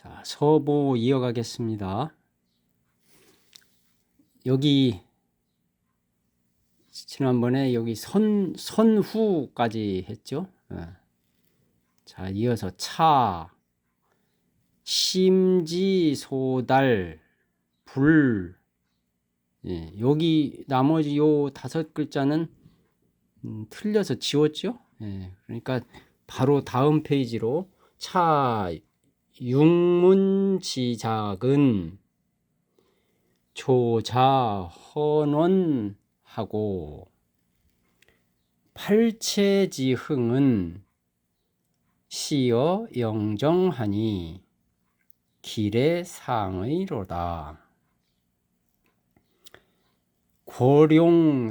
자, 서보 이어가겠습니다. 여기 지난번에 여기 선 선후까지 했죠. 예. 자, 이어서 차 심지 소달 불 예, 여기 나머지 요 다섯 글자는 음, 틀려서 지웠죠. 예, 그러니까 바로 다음 페이지로 차 육문지작은 조자 헌원하고 팔체지흥은 시어 영정하니 길의 상의로다. 고룡사홍이나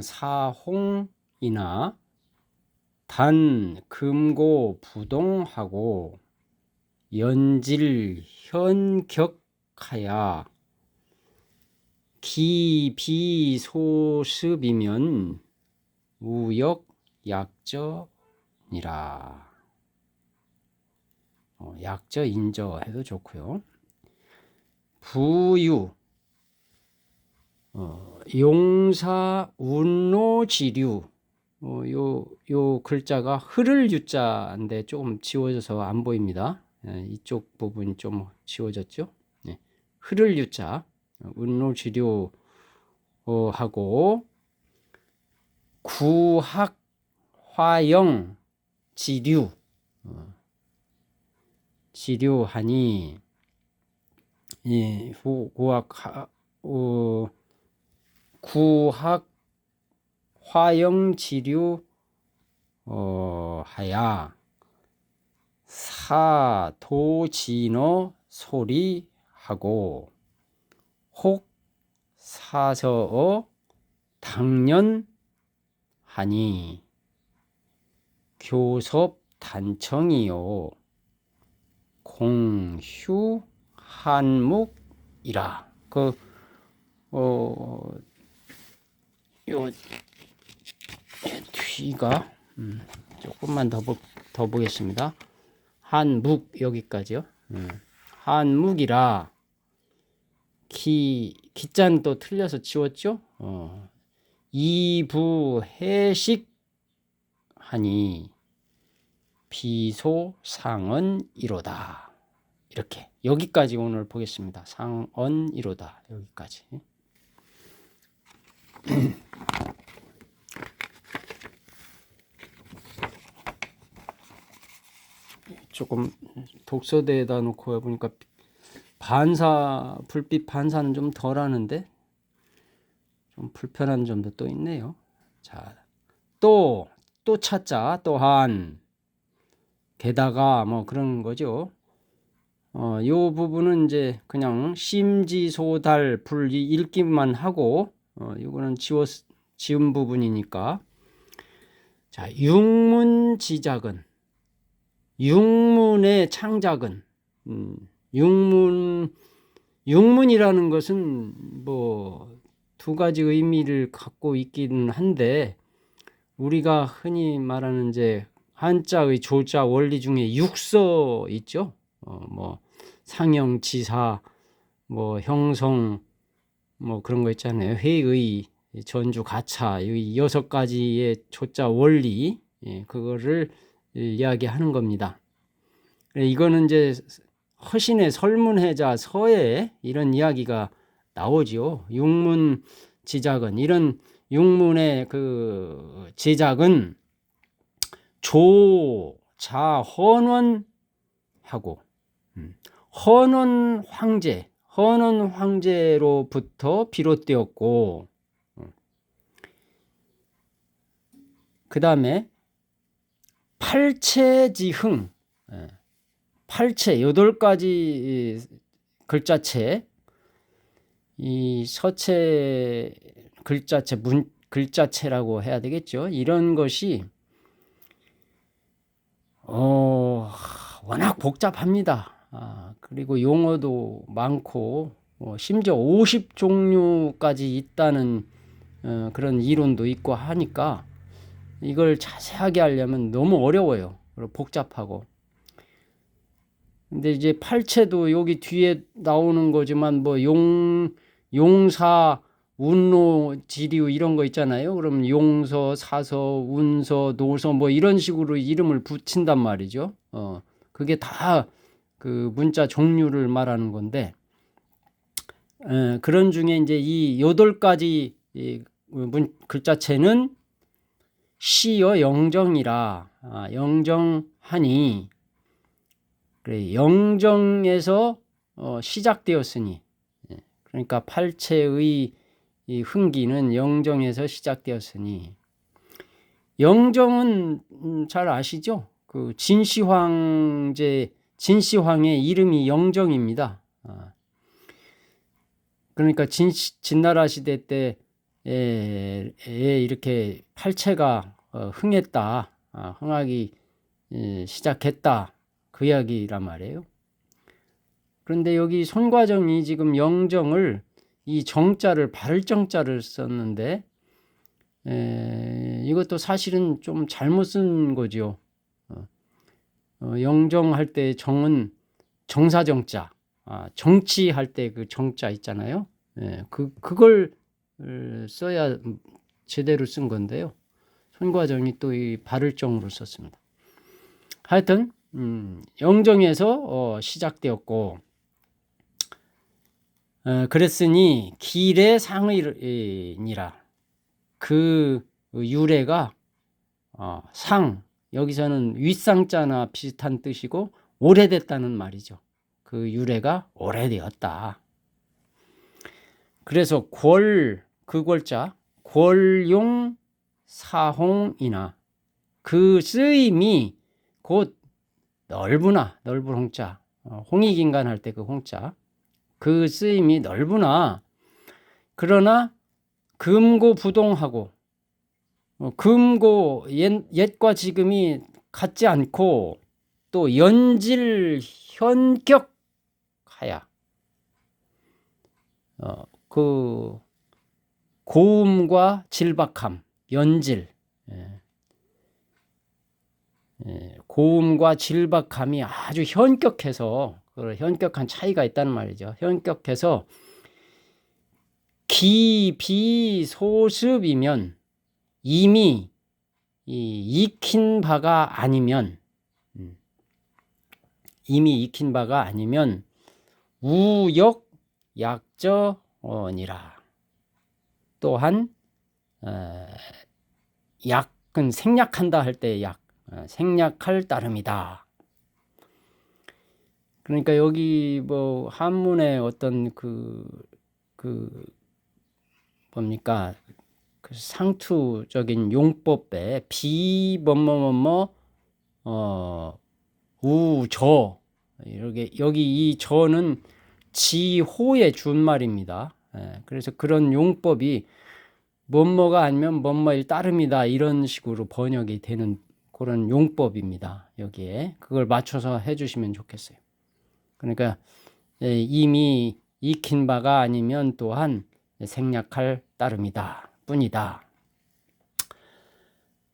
단 금고 부동하고 연질 현격하야 기비소습이면 우역 약저니라. 어, 약저 인저 해도 좋고요. 부유 어, 용사 운노지류 어, 요, 요 글자가 흐를 유자인데 조금 지워져서 안 보입니다. 예, 이쪽 부분이 좀 지워졌죠. 예, 흐를 유자 운노지류 어, 하고 구학 화영 지류 어, 지류하니 이 구학 어, 구학 화영 지류 어, 하야 사도진어 소리하고 혹 사서어 당년하니. 교섭 단청이요. 공휴 한묵이라. 그 어, 요 뒤가 음, 조금만 더, 보, 더 보겠습니다. 한묵 여기까지요. 음, 한묵이라 기 기자는 또 틀려서 지웠죠. 어, 이부 해식 하니 비소 상언 이로다. 이렇게 여기까지 오늘 보겠습니다. 상언 이로다. 여기까지. 조금 독서대에다 놓고 해보니까 반사 불빛 반사는 좀 덜하는데 좀 불편한 점도 또 있네요. 자, 또 또 찾자 또한 게다가 뭐 그런 거죠. 어, 요 부분은 이제 그냥 심지소달 불 읽기만 하고 어, 이거는 지워 지운 부분이니까 자 육문지작은 육문의 창작은 음, 육문 육문이라는 것은 뭐 두 가지 의미를 갖고 있기는 한데 우리가 흔히 말하는 이제 한자의 조자 원리 중에 육서 있죠. 어, 뭐 상형 지사 뭐 형성 뭐 그런 거 있잖아요. 회의, 전주, 가차 이 여섯 가지의 조자 원리 예, 그거를 이야기하는 겁니다. 이거는 이제 허신의 설문해자 서에 이런 이야기가 나오지요. 육문 지작은 이런 육문의 그 제작은 조자 헌원하고 음, 헌원 황제 헌원 황제로부터 비롯되었고 음, 그 다음에 팔체지흥 예, 팔체 여덟 가지 글자체 이 서체 글자체 문 글자체라고 해야 되겠죠. 이런 것이 어 워낙 복잡합니다. 아, 그리고 용어도 많고 어, 심지어 50 종류까지 있다는 어, 그런 이론도 있고 하니까 이걸 자세하게 하려면 너무 어려워요. 복잡하고 근데 이제 팔체도 여기 뒤에 나오는 거지만 뭐 용 용사 운로 지리우 이런 거 있잖아요. 그럼 용서, 사서, 운서, 노서 뭐 이런 식으로 이름을 붙인단 말이죠. 어. 그게 다 그 문자 종류를 말하는 건데 에, 그런 중에 이제 이 여덟 가지 이 문, 글자체는 시여 영정이라. 아, 영정하니. 그래 영정에서 어, 시작되었으니. 예, 그러니까 팔체의 이 흥기는 영정에서 시작되었으니. 영정은 음, 잘 아시죠? 그 진시황제 진시황의 이름이 영정입니다. 아, 그러니까 진 진나라 시대 때 에, 에 이렇게 팔체가 어, 흥했다, 아, 흥하기 에, 시작했다 그 이야기란 말이에요. 그런데 여기 손과정이 지금 영정을 이 정자를 발정자를 썼는데 에, 이것도 사실은 좀 잘못 쓴 거죠. 어, 어, 영정할 때 정은 정사정자, 아, 정치할 때 그 정자 있잖아요. 예, 그을 써야 제대로 쓴 건데요. 손과정이 또 이 발을정으로 썼습니다. 하여튼 음, 영정에서 어, 시작되었고 어, 그랬으니 길의 상의니라 그 유래가 어, 상 여기서는 윗상자나 비슷한 뜻이고 오래됐다는 말이죠. 그 유래가 오래되었다. 그래서 궐, 그 궐자, 궐용 사홍이나 그 쓰임이 곧 넓으나, 넓은 홍자, 어, 홍익인간 할 때 그 홍자, 그 쓰임이 넓으나, 그러나 금고 부동하고, 어, 금고 옛, 옛과 지금이 같지 않고, 또 연질 현격하야. 어, 그 고음과 질박함, 연질, 예. 예, 고음과 질박함이 아주 현격해서 그 현격한 차이가 있다는 말이죠. 현격해서 기비소습이면 이미 이 익힌 바가 아니면 음, 이미 익힌 바가 아니면 우역 약저니라. 또한 어, 약은 생략한다 할때 약, 어, 생략할 따름이다. 그러니까 여기 뭐 한문의 어떤 그, 그, 뭡니까. 그 상투적인 용법에 비, 뭐 뭐 뭐 뭐, 어, 우, 저. 이렇게, 여기 이 저는 지호의 준말입니다. 예, 그래서 그런 용법이 뭐뭐가 아니면 뭐뭐일 따름이다 이런 식으로 번역이 되는 그런 용법입니다. 여기에 그걸 맞춰서 해주시면 좋겠어요. 그러니까 예, 이미 익힌 바가 아니면 또한 생략할 따름이다 뿐이다.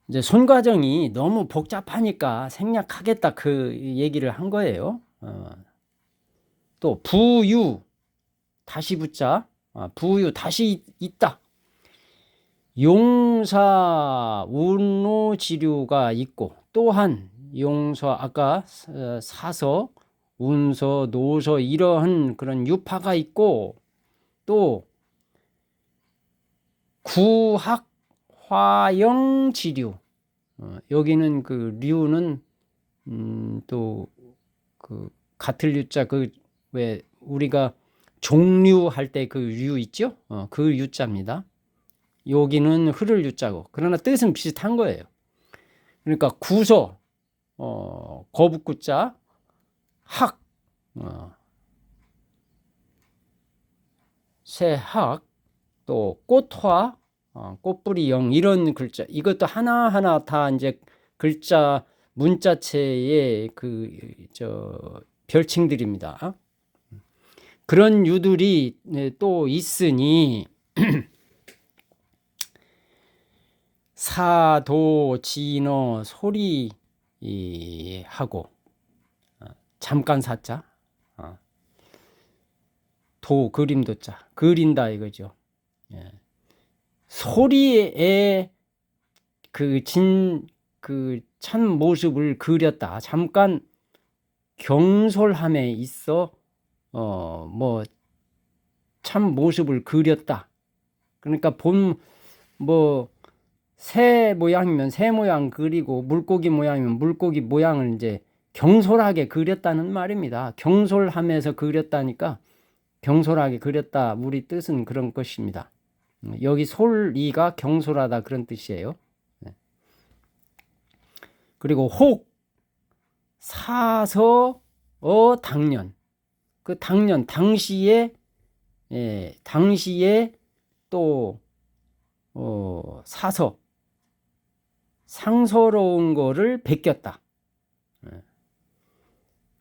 이제 손과정이 너무 복잡하니까 생략하겠다 그 얘기를 한 거예요. 어. 또 부유 다시 붙자 아, 부유 다시 있다. 용사 운로지류가 있고 또한 용서 아까 사서 운서 노서 이러한 그런 유파가 있고 또 구학 화영 지류 어, 여기는 그 류는 음, 또그 같을 유자 그 왜 우리가 종류 할 때그류 있죠? 어, 그 유자입니다. 여기는 흐를 유자고 그러나 뜻은 비슷한 거예요. 그러니까 구서 어, 거북구자 학 어, 새학 또 꽃화 어, 꽃뿌리 영 이런 글자 이것도 하나 하나 다 이제 글자 문자체의 그 저 별칭들입니다. 그런 유들이 네, 또 있으니 사도 진어 소리 하고 잠깐 사자. 어. 도 그림도 자 그린다 이거죠. 예. 소리에 그 진 그 참 모습을 그렸다. 잠깐 경솔함에 있어 어 뭐 참 모습을 그렸다. 그러니까 본 뭐 새 모양이면 새 모양 그리고 물고기 모양이면 물고기 모양을 이제 경솔하게 그렸다는 말입니다. 경솔함에서 그렸다니까 경솔하게 그렸다. 우리 뜻은 그런 것입니다. 여기 솔이가 경솔하다 그런 뜻이에요. 네. 그리고 혹 사서 어 당년 그 당년 당시에 예, 당시에 또 어, 사서 상서로운 거를 베꼈다. 예.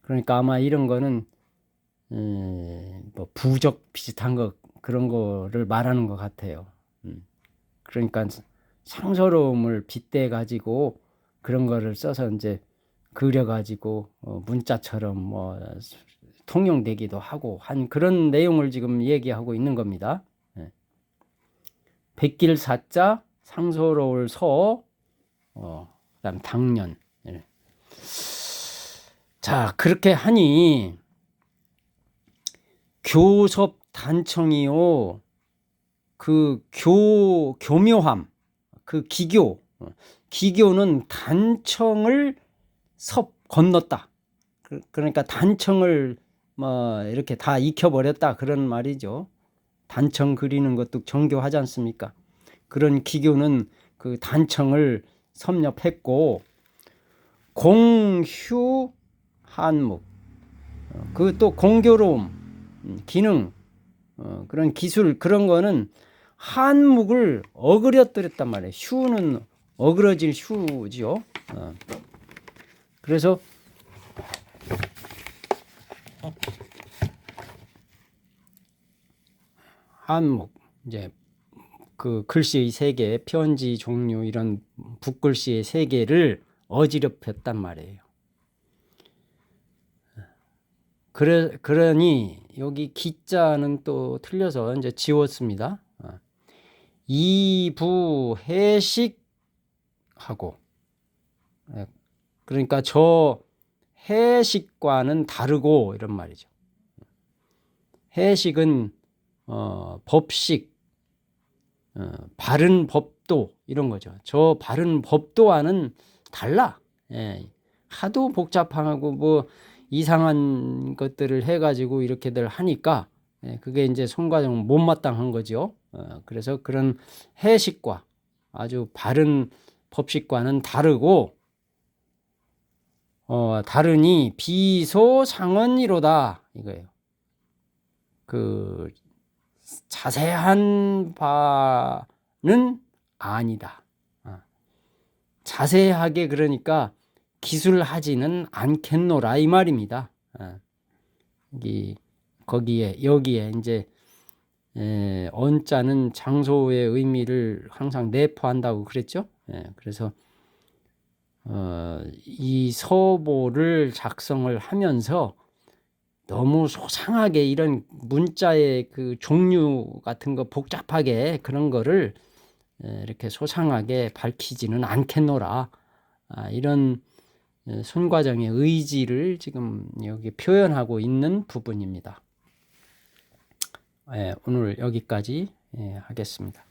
그러니까 아마 이런 거는 음, 뭐 부적 비슷한 거 그런 거를 말하는 것 같아요. 음. 그러니까 상서로움을 빗대 가지고 그런 거를 써서 이제 그려 가지고 어, 문자처럼 뭐 통용되기도 하고 한 그런 내용을 지금 얘기하고 있는 겁니다. 예. 백길 사자 상서로울 서 어, 그다음 당년. 예. 자 그렇게 하니 교섭 단청이요 그 교 교묘함 그 기교 어, 기교는 단청을 섭 건넜다. 그- 그러니까 단청을 뭐 이렇게 다 익혀버렸다 그런 말이죠. 단청 그리는 것도 정교하지 않습니까? 그런 기교는 그 단청을 섭렵했고 공휴 한묵 그 또 공교로움 음, 기능 어, 그런 기술 그런 거는 한묵을 어그려뜨렸단 말이에요. 휴는 어그러질 휴지요. 어. 그래서 한묵 이제 그 글씨의 세계, 편지 종류 이런 붓글씨의 세계를 어지럽혔단 말이에요. 그래 그러니 여기 기자는 또 틀려서 이제 지웠습니다. 어. 이부 해식하고 예, 그러니까 저 해식과는 다르고 이런 말이죠. 해식은 어, 법식, 어, 바른 법도 이런 거죠. 저 바른 법도와는 달라. 예, 하도 복잡하고 뭐 이상한 것들을 해가지고 이렇게들 하니까 예, 그게 이제 손과정 못마땅한 거죠. 어, 그래서 그런 해식과 아주 바른 법식과는 다르고 어, 다르니 비소상언이로다 이거예요. 그 자세한 바는 아니다. 어. 자세하게 그러니까 기술하지는 않겠노라 이 말입니다. 어. 거기에 여기에 이제 에, 언자는 장소의 의미를 항상 내포한다고 그랬죠. 예, 그래서 어, 이 서보를 작성을 하면서 너무 소상하게 이런 문자의 그 종류 같은 거 복잡하게 그런 거를 에, 이렇게 소상하게 밝히지는 않겠노라. 아, 이런 에, 손과정의 의지를 지금 여기 표현하고 있는 부분입니다. 예, 오늘 여기까지 예, 하겠습니다.